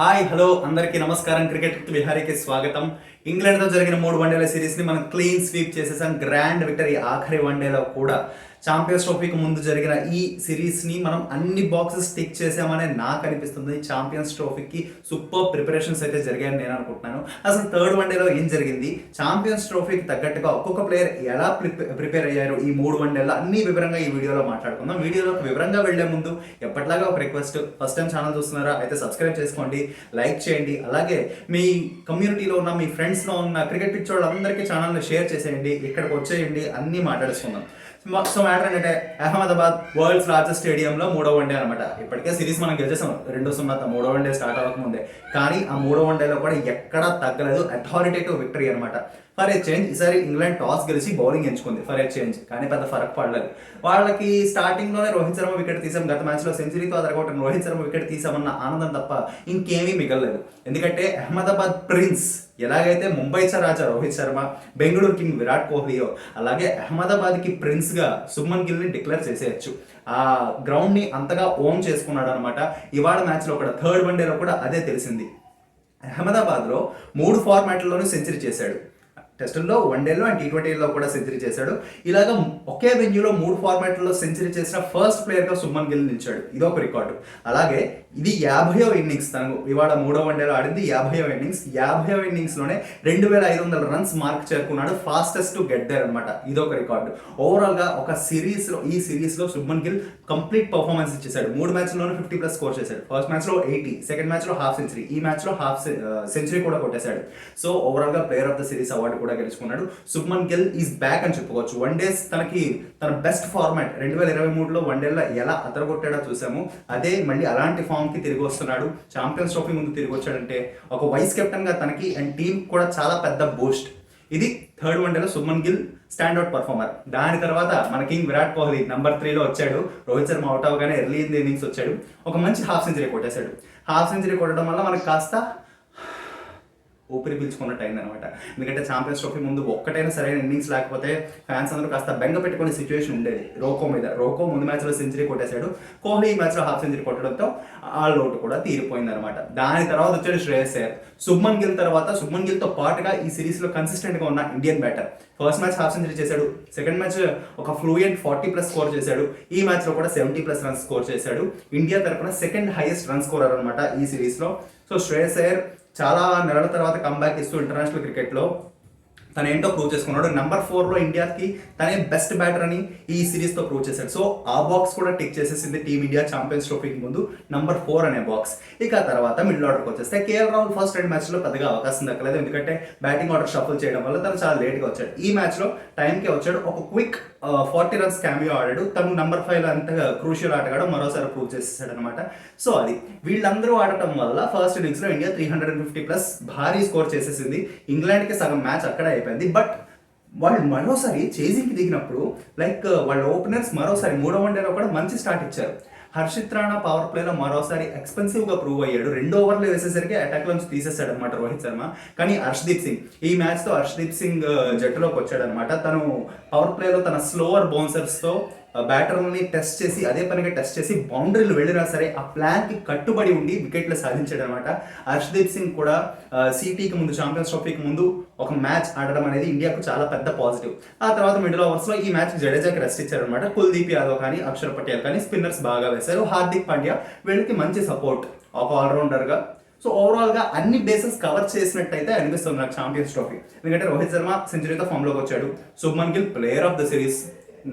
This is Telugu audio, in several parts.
హాయ్ హలో అందరికీ నమస్కారం. క్రికెట్ విహారీకి స్వాగతం. ఇంగ్లాండ్తో జరిగిన మూడు వన్డేల సిరీస్ని మనం క్లీన్ స్వీప్ చేసేసాం. గ్రాండ్ విక్టరీ ఆఖరి వన్డేలో కూడా. ఛాంపియన్స్ ట్రోఫీకి ముందు జరిగిన ఈ సిరీస్ని మనం అన్ని బాక్సెస్ టిక్ చేసామనే నాకు అనిపిస్తుంది. ఛాంపియన్స్ ట్రోఫీకి సూపర్ ప్రిపరేషన్స్ అయితే జరిగాయని నేను అనుకుంటున్నాను. అసలు థర్డ్ వన్డేలో ఏం జరిగింది? ఛాంపియన్స్ ట్రోఫీకి తగ్గట్టుగా ఒక్కొక్క ప్లేయర్ ఎలా ప్రిపేర్ అయ్యారు? ఈ మూడు వన్డేల్లో అన్ని వివరంగా ఈ వీడియోలో మాట్లాడుకుందాం. వీడియోలోకి వివరంగా వెళ్ళే ముందు ఎప్పటిలాగా ఒక రిక్వెస్ట్. ఫస్ట్ టైం ఛానల్ చూస్తున్నారా? అయితే సబ్స్క్రైబ్ చేసుకోండి లైక్ చేయండి. అలాగే మీ కమ్యూనిటీలో ఉన్న మీ ఫ్రెండ్స్లో ఉన్న క్రికెట్ పిచ్ వాళ్ళందరికీ ఛానల్ని షేర్ చేసేయండి ఇక్కడికి వచ్చేయండి అన్నీ మాట్లాడుకుందాం సో మ్యాటర్ ఏంటంటే అహ్మదాబాద్ వరల్డ్స్ లార్జెస్ట్ స్టేడియంలో మూడో వన్డే అనమాట ఇప్పటికే సిరీస్ మనం గెలిచేసాం. రెండు సున్నా మూడో వన్డే స్టార్ట్ అవ్వకముందే. కానీ ఆ మూడో వన్డేలో కూడా ఎక్కడా తగ్గలేదు అథారిటేటివ్ విక్టరీ అనమాట ఫర్ ఎ చేంజ్ ఈసారి ఇంగ్లాండ్ టాస్ గెలిచి బౌలింగ్ ఎంచుకుంది. ఫర్ ఏ చేంజ్ కానీ పెద్ద ఫరక్ పడలేదు. వాళ్ళకి స్టార్టింగ్లోనే రోహిత్ శర్మ వికెట్ తీసాం గత మ్యాచ్లో సెంచరీతో అదరగొట్టిన రోహిత్ శర్మ వికెట్ తీసామన్న ఆనందం తప్ప ఇంకేమీ మిగలలేదు. ఎందుకంటే అహ్మదాబాద్ ప్రిన్స్ ఎలాగైతే ముంబై రాజా రోహిత్ శర్మ బెంగళూరు కింగ్ విరాట్ కోహ్లీయో అలాగే అహ్మదాబాద్కి ప్రిన్స్గా సుమన్ గిల్ని డిక్లేర్ చేసేయచ్చు. ఆ గ్రౌండ్ని అంతగా ఓన్ చేసుకున్నాడు అనమాట ఇవాళ మ్యాచ్లో కూడా థర్డ్ వన్డేలో కూడా అదే తెలిసింది. అహ్మదాబాద్లో మూడు ఫార్మాట్లలోనూ సెంచరీ చేశాడు. టెస్టుల్లో వన్డేలో అండ్ టీ ట్వంటీలో కూడా సెంచరీ చేశాడు. ఇలాగ ఒకే వెన్యూలో మూడు ఫార్మాట్లలో సెంచరీ చేసిన ఫస్ట్ ప్లేయర్గా సుమన్ గిల్ నిలిచాడు. ఇది ఒక రికార్డు అలాగే ఇది యాభయో ఇన్నింగ్స్ తను ఇవాళ మూడో వన్డేలో ఆడింది యాభయో ఇన్నింగ్స్ యాభయో ఇన్నింగ్స్లోనే రెండు వేల ఐదు వందల రన్స్ మార్క్ చేరుకున్నాడు. ఫాస్టెస్ట్ టు గెట్ దేర్ అనమాట ఇది ఒక రికార్డు ఓవరాల్గా ఒక సిరీస్లో ఈ సిరీస్లో సుమన్ గిల్ కంప్లీట్ పర్ఫార్మెన్స్ ఇచ్చేసాడు మూడు మ్యాచ్లోనే ఫిఫ్టీ ప్లస్ స్కోర్ చేశాడు. ఫస్ట్ మ్యాచ్లో ఎయిటీ సెకండ్ మ్యాచ్లో హాఫ్ సెంచరీ ఈ మ్యాచ్లో హాఫ్ సెంచరీ కూడా కొట్టేశాడు. సో ఓవరాల్గా player of the series award కూడా గెలుచుకున్నాడు. సుమన్ గిల్ ఈజ్ బ్యాక్ అని చెప్పుకోవచ్చు. వన్ డేస్ తనకి తన బెస్ట్ ఫార్మాట్ రెండు వేల ఇరవై మూడులో వన్ డేలో ఎలా అతరగొట్టాడో చూసాము. అదే మళ్ళీ అలాంటి ఫామ్కి తిరిగి వస్తున్నాడు. ఛాంపియన్స్ ట్రోఫీ ముందు తిరిగి వచ్చాడంటే ఒక వైస్ కెప్టెన్గా తనకి అండ్ టీం కూడా చాలా పెద్ద బూస్ట్ ఇది థర్డ్ వన్డేలో సుమన్ గిల్ స్టాండౌట్ పర్ఫార్మర్ దాని తర్వాత మన కింగ్ విరాట్ కోహ్లీ నెంబర్ త్రీలో వచ్చాడు. రోహిత్ శర్మ అవుట్ అవగానే ఎర్లీ ఇన్ ఇన్నింగ్స్ వచ్చాడు. ఒక మంచి హాఫ్ సెంచరీ కొట్టేశాడు. హాఫ్ సెంచరీ కొట్టడం వల్ల మనకు కాస్త ఊపిరి పీల్చుకున్నట్టు అయింది అనమాట ఎందుకంటే ఛాంపియన్స్ ట్రోఫీ ముందు ఒక్కటైనా సరైన ఇన్నింగ్స్ లేకపోతే ఫ్యాన్స్ అందరూ కాస్త బెంగ పెట్టుకునే సిచ్యువేషన్ ఉండేది. రోకో మీద. రోకో ముందు మ్యాచ్లో సెంచరీ కొట్టేశాడు. కోహ్లీ ఈ మ్యాచ్లో హాఫ్ సెంచరీ కొట్టడంతో ఆ లోటు కూడా తీరిపోయింది అనమాట దాని తర్వాత వచ్చాడు శ్రేయస్ అయ్యర్ శుభ్మన్ గిల్ తర్వాత శుభ్మన్ గిల్తో పాటుగా ఈ సిరీస్లో కన్సిస్టెంట్గా ఉన్న Indian batter first match half century చేశాడు. సెకండ్ మ్యాచ్ ఒక ఫ్లూయెంట్ ఫార్టీ ప్లస్ స్కోర్ చేశాడు. ఈ మ్యాచ్లో కూడా సెవెంటీ ప్లస్ రన్స్ స్కోర్ చేశాడు. ఇండియా తరఫున సెకండ్ హైయెస్ట్ రన్ స్కోరర్ అనమాట ఈ సిరీస్లో సో శ్రేయస్ అయ్యర్ చాలా నెలల తర్వాత కంబ్యాక్ ఇస్తూ ఇంటర్నేషనల్ క్రికెట్లో తను ఏంటో ప్రూవ్ చేసుకున్నాడు. నెంబర్ ఫోర్లో ఇండియాకి తనే బెస్ట్ బ్యాటర్ అని ఈ సిరీస్తో ప్రూవ్ చేశాడు. సో ఆ బాక్స్ కూడా టిక్ చేసేసింది టీమిండియా ఛాంపియన్స్ ట్రోఫీకి ముందు నెంబర్ ఫోర్ అనే బాక్స్ ఇక ఆ తర్వాత మిడిల్ ఆర్డర్కి వచ్చేస్తే కేఎల్ రాహుల్ ఫస్ట్ రెండు మ్యాచ్లో పెద్దగా అవకాశం దక్కలేదు. ఎందుకంటే బ్యాటింగ్ ఆర్డర్ షఫుల్ చేయడం వల్ల తను చాలా లేట్గా వచ్చాడు. ఈ మ్యాచ్లో టైంకే వచ్చాడు. ఒక క్విక్ ఫార్టీ రన్స్ క్యామియో ఆడాడు. తను నంబర్ ఫైవ్ అంతా క్రూషియల్ ఆటగాడు మరోసారి ప్రూవ్ చేసేసాడు అనమాట సో అది వీళ్ళందరూ ఆడటం వల్ల ఫస్ట్ ఇన్నింగ్స్లో India three hundred and fifty plus భారీ స్కోర్ చేసేసింది. ఇంగ్లాండ్కి సగం మ్యాచ్ అక్కడే అయిపోయింది. బట్ వాళ్ళు మరోసారి చేజింగ్కి దిగినప్పుడు లైక్ వాళ్ళ ఓపెనర్స్ మరోసారి మూడో వన్డేలో కూడా మంచి స్టార్ట్ ఇచ్చారు. హర్షిత్ రాణా పవర్ ప్లేలో మరోసారి ఎక్స్పెన్సివ్గా ప్రూవ్ అయ్యాడు. రెండు ఓవర్లు వేసేసరికి అటాక్ నుంచి తీసేస్తాడు అనమాట రోహిత్ శర్మ. కానీ హర్షదీప్ సింగ్ ఈ మ్యాచ్తో హర్షదీప్ సింగ్ జట్టులోకి వచ్చాడనమాట తను పవర్ ప్లేలో తన స్లోవర్ బౌన్సర్స్తో బ్యాటర్ని టెస్ట్ చేసి అదే పనిగా టెస్ట్ చేసి బౌండరీలు వెళ్ళినా సరే ఆ ప్లాన్కి కట్టుబడి ఉండి వికెట్లు సాధించాడు అనమాట హర్షదీప్ సింగ్ కూడా సిటీకి ముందు ఛాంపియన్స్ ట్రోఫీకి ముందు ఒక మ్యాచ్ ఆడడం అనేది ఇండియాకు చాలా పెద్ద పాజిటివ్ ఆ తర్వాత మిడిల్ ఓవర్స్లో ఈ మ్యాచ్ జడేజాకి రెస్ట్ ఇచ్చారనమాట. కుల్దీప్ యాదవ్ కానీ అక్షర్ పటేల్ కానీ స్పిన్నర్స్ బాగా వేశారు. హార్దిక్ పాండ్యా వీళ్ళకి మంచి సపోర్ట్ ఒక ఆల్రౌండర్గా సో ఓవరాల్గా అన్ని బేసెస్ కవర్ చేసినట్టయితే అనిపిస్తుంది నాకు ఛాంపియన్స్ ట్రోఫీ ఎందుకంటే రోహిత్ శర్మ సెంచరీతో ఫామ్లోకి వచ్చాడు. Shubman Gill player of the series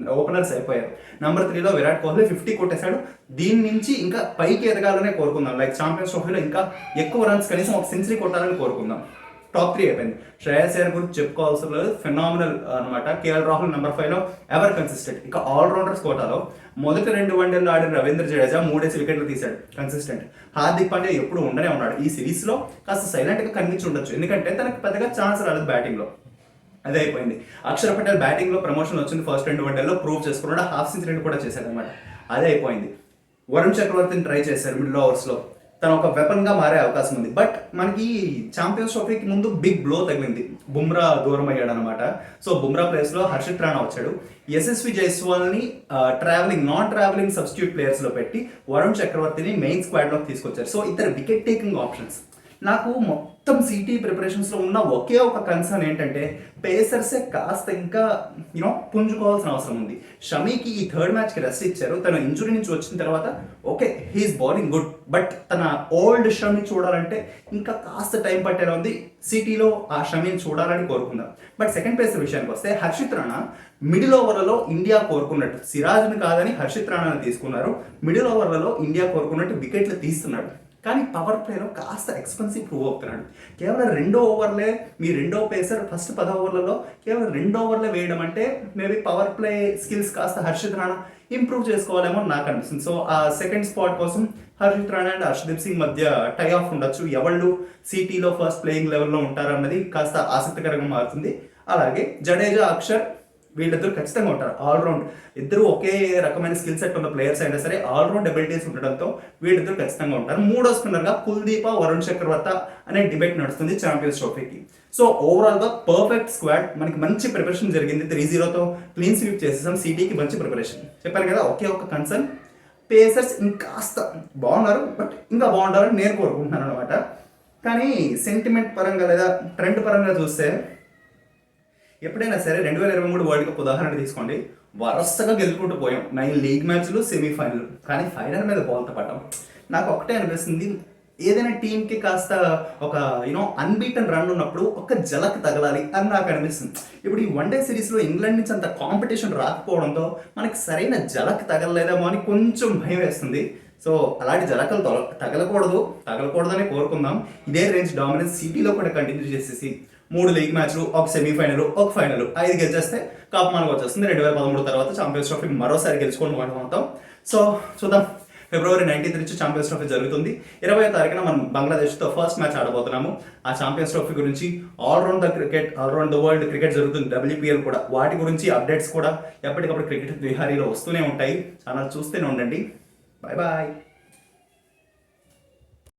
openers అయిపోయారు. నెంబర్ త్రీలో విరాట్ కోహ్లీ ఫిఫ్టీ కొట్టేశాడు. దీని నుంచి ఇంకా పైకి ఎదగాలనే కోరుకుందాం. లైక్ ఛాంపియన్స్ ట్రోఫీలో ఇంకా ఎక్కువ రన్స్ కనీసం ఒక సెంచరీ కొట్టాలని కోరుకుందాం. టాప్ త్రీ అయిపోయింది. శ్రేయస్ అయ్యర్ గురించి చెప్పుకోవాల్సిన లేదు. ఫినామినల్ అనమాట కేఎల్ రాహుల్ నెంబర్ ఫైవ్లో ఎవర్ కన్సిస్టెంట్ ఇంకా ఆల్రౌండర్స్ కోటాలో మొదటి రెండు వన్డేల్లో ఆడిన రవీంద్ర జడేజా మూడేసి వికెట్లు తీశాడు. కన్సిస్టెంట్ హార్దిక్ పాండ్యా ఎప్పుడు ఉండనే ఉన్నాడు. ఈ సిరీస్లో కాస్త సైలెంట్గా కనిపించి ఉండొచ్చు. ఎందుకంటే తనకు పెద్దగా ఛాన్స్ రాలేదు బ్యాటింగ్లో అదే అయిపోయింది అక్షర పటేల్ బ్యాటింగ్లో ప్రమోషన్ వచ్చింది ఫస్ట్ రెండు వన్డేల్లో ప్రూవ్ చేసుకున్నాడు హాఫ్ సెంచరీ కూడా చేశాడు అనమాట అదే అయిపోయింది. వరుణ్ చక్రవర్తిని ట్రై చేశారు మిడిల్ ఓవర్స్లో. తను ఒక వెపన్గా మారే అవకాశం ఉంది. బట్ మనకి ఛాంపియన్స్ ట్రోఫీకి ముందు బిగ్ బ్లో తగిలింది. బుమ్రా దూరం అయ్యాడు అనమాట సో బుమ్రా ప్లేస్లో హర్షిత్ రాణా వచ్చాడు. యశస్వి జైస్వాల్ని ట్రావెలింగ్ నాన్ ట్రావెలింగ్ సబ్స్టిట్యూట్ ప్లేయర్స్లో పెట్టి వరుణ్ చక్రవర్తిని మెయిన్ స్క్వాడ్లోకి తీసుకొచ్చారు. సో ఇద్దరు వికెట్ టేకింగ్ ఆప్షన్స్ నాకు మొత్తం సిటీ ప్రిపరేషన్స్లో ఉన్న ఒకే ఒక కన్సర్న్ ఏంటంటే పేసర్సే కాస్త ఇంకా యూనో పుంజుకోవాల్సిన అవసరం ఉంది. షమీకి ఈ థర్డ్ మ్యాచ్కి రెస్ట్ ఇచ్చారు. తన ఇంజురీ నుంచి వచ్చిన తర్వాత okay he's bowling good but తన ఓల్డ్ షమి చూడాలంటే ఇంకా కాస్త టైం పట్టేలా ఉంది. సిటీలో ఆ షమీని చూడాలని కోరుకుందాం. బట్ సెకండ్ పేసర్ విషయానికి వస్తే హర్షిత్ రాణా మిడిల్ ఓవర్లలో ఇండియా కోరుకున్నట్టు. సిరాజ్ని కాదని హర్షిత్ రాణాని తీసుకున్నారు. మిడిల్ ఓవర్లలో ఇండియా కోరుకున్నట్టు వికెట్లు తీస్తున్నాడు. కానీ పవర్ ప్లేలో కాస్త ఎక్స్పెన్సివ్ ప్రూవ్ అవుతున్నాడు. కేవలం రెండో ఓవర్లే మీ రెండో పేసర్ ఫస్ట్ పది ఓవర్లలో కేవలం రెండో ఓవర్లే వేయడం అంటే మేబీ పవర్ ప్లే స్కిల్స్ కాస్త హర్షిత్ రాణా ఇంప్రూవ్ చేసుకోవాలేమో నాకు అనిపిస్తుంది. సో ఆ సెకండ్ స్పాట్ కోసం హర్షిత్ రాణా అండ్ హర్షదీప్ సింగ్ మధ్య టై ఆఫ్ ఉండొచ్చు. ఎవళ్ళు సిటీలో ఫస్ట్ ప్లేయింగ్ లెవెల్లో ఉంటారన్నది కాస్త ఆసక్తికరంగా మారుతుంది. అలాగే జడేజా అక్షర్ వీళ్ళిద్దరు ఖచ్చితంగా ఉంటారు ఆల్రౌండ్ ఇద్దరు ఒకే రకమైన స్కిల్ సెట్ ఉన్న ప్లేయర్స్ అయినా సరే ఆల్రౌండ్ ఎబిలిటీస్ ఉండడంతో వీళ్ళిద్దరు ఖచ్చితంగా ఉంటారు. మూడో స్పిన్నర్గా కుల్దీప వరుణ్ చక్రవర్త అనే డిబేట్ నడుస్తుంది ఛాంపియన్స్ ట్రోఫీకి సో ఓవరాల్గా పర్ఫెక్ట్ స్క్వాడ్ మనకి మంచి ప్రిపరేషన్ జరిగింది. త్రీ జీరోతో క్లీన్ స్వీప్ చేసేసాం. సిటీకి మంచి ప్రిపరేషన్ చెప్పాను కదా ఒకే ఒక కన్సర్న్ పేసర్స్ ఇంకాస్త బాగున్నారు బట్ ఇంకా బాగుంటారని నేను కోరుకుంటున్నాను అనమాట కానీ సెంటిమెంట్ పరంగా లేదా ట్రెండ్ పరంగా చూస్తే ఎప్పుడైనా సరే రెండు వేల ఇరవై మూడు వరల్డ్ కప్ ఉదాహరణ తీసుకోండి. వరుసగా గెలుచుకుంటూ పోయాం. నైన్ లీగ్ మ్యాచ్లు సెమీఫైనల్. కానీ ఫైనల్ మీద బాల్తో పడ్డాం. నాకు ఒకటే అనిపిస్తుంది ఏదైనా టీంకి కాస్త ఒక యూనో అన్బీటన్ రన్ ఉన్నప్పుడు ఒక జలక్ తగలాలి అని నాకు అనిపిస్తుంది. ఇప్పుడు ఈ వన్ డే సిరీస్లో ఇంగ్లాండ్ నుంచి అంత కాంపిటీషన్ రాకపోవడంతో మనకి సరైన జలక్ తగలలేదేమో అని కొంచెం భయం వేస్తుంది. సో అలాంటి జలకలు తొల- తగలకూడదు తగలకూడదని కోరుకుందాం. ఇదే రేంజ్ డామినెన్స్ సిటీలో కూడా కంటిన్యూ చేసేసి మూడు లీగ్ మ్యాచ్లు ఒక సెమీఫైనల్ ఒక ఫైనల్ ఐదు గెలిచేస్తే కప్ మనకు వచ్చేస్తుంది. రెండు వేల పదమూడు తర్వాత ఛాంపియన్స్ ట్రోఫీ మరోసారి గెలుచుకొని మనం అవుతాం సో చూద్దాం. ఫిబ్రవరి నైన్టీన్త్ నుంచి ఛాంపియన్స్ ట్రోఫీ జరుగుతుంది. ఇరవై తారీఖున మనం బంగ్లాదేశ్తో ఫస్ట్ మ్యాచ్ ఆడబోతున్నాము. ఆ ఛాంపియన్స్ ట్రోఫీ గురించి around the cricket around the world cricket జరుగుతుంది. డబ్ల్యూపీఎల్ కూడా. వాటి గురించి అప్డేట్స్ కూడా ఎప్పటికప్పుడు క్రికెట్ విహారీలో వస్తూనే ఉంటాయి. ఛానల్ చూస్తూనే ఉండండి. Bye bye.